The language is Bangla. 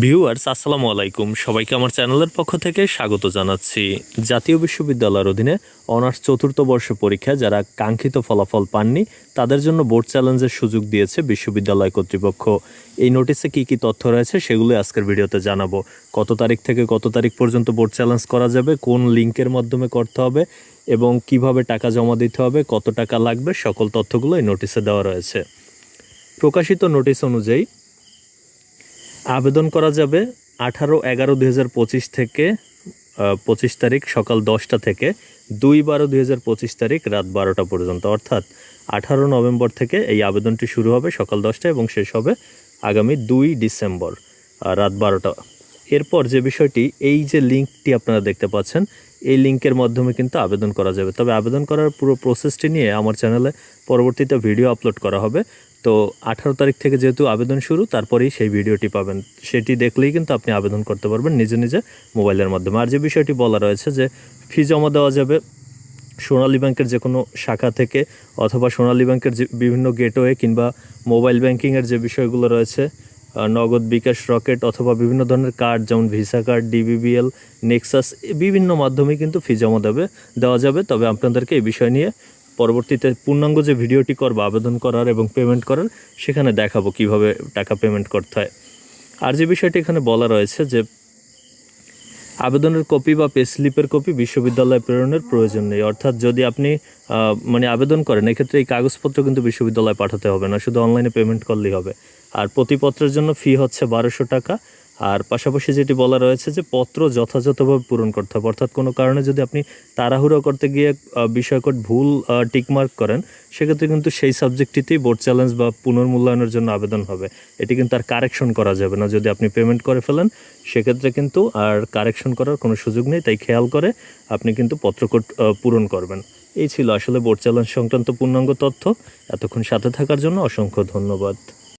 ভিউয়ার্স, আসসালামু আলাইকুম। সবাইকে আমার চ্যানেলের পক্ষ থেকে স্বাগত জানাচ্ছি। জাতীয় বিশ্ববিদ্যালয়ের অধীনে অনার্স চতুর্থ বর্ষ পরীক্ষা যারা কাঙ্ক্ষিত ফলাফল পাননি, তাদের জন্য বোর্ড চ্যালেঞ্জের সুযোগ দিয়েছে বিশ্ববিদ্যালয় কর্তৃপক্ষ। এই নোটিসে কি কি তথ্য রয়েছে সেগুলো আজকের ভিডিওতে জানাব। কত তারিখ থেকে কত তারিখ পর্যন্ত বোর্ড চ্যালেঞ্জ করা যাবে, কোন লিঙ্কের মাধ্যমে করতে হবে এবং কীভাবে টাকা জমা দিতে হবে, কত টাকা লাগবে, সকল তথ্যগুলো এই নোটিশে দেওয়া রয়েছে। প্রকাশিত নোটিশ অনুযায়ী আবেদন করা যাবে আঠারো এগারো দুই থেকে পঁচিশ তারিখ সকাল দশটা থেকে, দুই বারো দুই তারিখ রাত বারোটা পর্যন্ত। অর্থাৎ আঠারো নভেম্বর থেকে এই আবেদনটি শুরু হবে সকাল দশটা এবং শেষ হবে আগামী দুই ডিসেম্বর রাত বারোটা। এরপর যে বিষয়টি, এই যে লিঙ্কটি আপনারা দেখতে পাচ্ছেন এই লিঙ্কের মাধ্যমে কিন্তু আবেদন করা যাবে। তবে আবেদন করার পুরো প্রসেসটি নিয়ে আমার চ্যানেলে পরবর্তীতে ভিডিও আপলোড করা হবে। তো আঠারো তারিখ থেকে যেহেতু আবেদন শুরু, তারপরেই সেই ভিডিওটি পাবেন। সেটি দেখলেই কিন্তু আপনি আবেদন করতে পারবেন নিজে নিজে মোবাইলের মাধ্যমে। আর যে বিষয়টি বলা রয়েছে যে ফি জমা দেওয়া যাবে সোনালী ব্যাংকের যে কোনো শাখা থেকে অথবা সোনালী ব্যাংকের যে বিভিন্ন গেটওয়ে কিংবা মোবাইল ব্যাংকিংয়ের যে বিষয়গুলো রয়েছে নগদ বিকাশ রকেট অথবা বিভিন্ন ধরনের কার্ড, যেমন ভিসা কার্ড, ডিবিবিএল, নেক্সাস বিভিন্ন মাধ্যমে কিন্তু ফি জমা দেবে, দেওয়া যাবে। তবে আপনাদেরকে এই বিষয় নিয়ে পরবর্তীতে পূর্ণাঙ্গ যে ভিডিওটি করব, আবেদন করার এবং পেমেন্ট করার, সেখানে দেখাবো কীভাবে টাকা পেমেন্ট করতে হয়। আর যে বিষয়টি এখানে বলা রয়েছে যে আবেদনের কপি বা পে স্লিপের কপি বিশ্ববিদ্যালয়ে প্রেরণের প্রয়োজন নেই। অর্থাৎ যদি আপনি মানে আবেদন করেন, এক্ষেত্রে এই কাগজপত্র কিন্তু বিশ্ববিদ্যালয়ে পাঠাতে হবে না, শুধু অনলাইনে পেমেন্ট করলেই হবে। আর প্রতিপত্রের জন্য ফি হচ্ছে বারোশো টাকা। আর পাশাপাশি যেটি বলা রয়েছে যে পত্র যথাযথভাবে পূরণ করতে হবে। অর্থাৎ কোনো কারণে যদি আপনি তাড়াহুড়ো করতে গিয়ে বিষয়কট ভুল টিকমার্ক করেন, সেক্ষেত্রে কিন্তু সেই সাবজেক্টটিতেই বোর্ড চ্যালেঞ্জ বা পুনর্মূল্যায়নের জন্য আবেদন হবে। এটি কিন্তু আর কারেকশন করা যাবে না। যদি আপনি পেমেন্ট করে ফেলেন, সেক্ষেত্রে কিন্তু আর কারেকশন করার কোনো সুযোগ নেই। তাই খেয়াল করে আপনি কিন্তু পত্রকোট পূরণ করবেন। এই ছিল আসলে বোর্ড চ্যালেঞ্জ সংক্রান্ত পূর্ণাঙ্গ তথ্য। এতক্ষণ সাথে থাকার জন্য অসংখ্য ধন্যবাদ।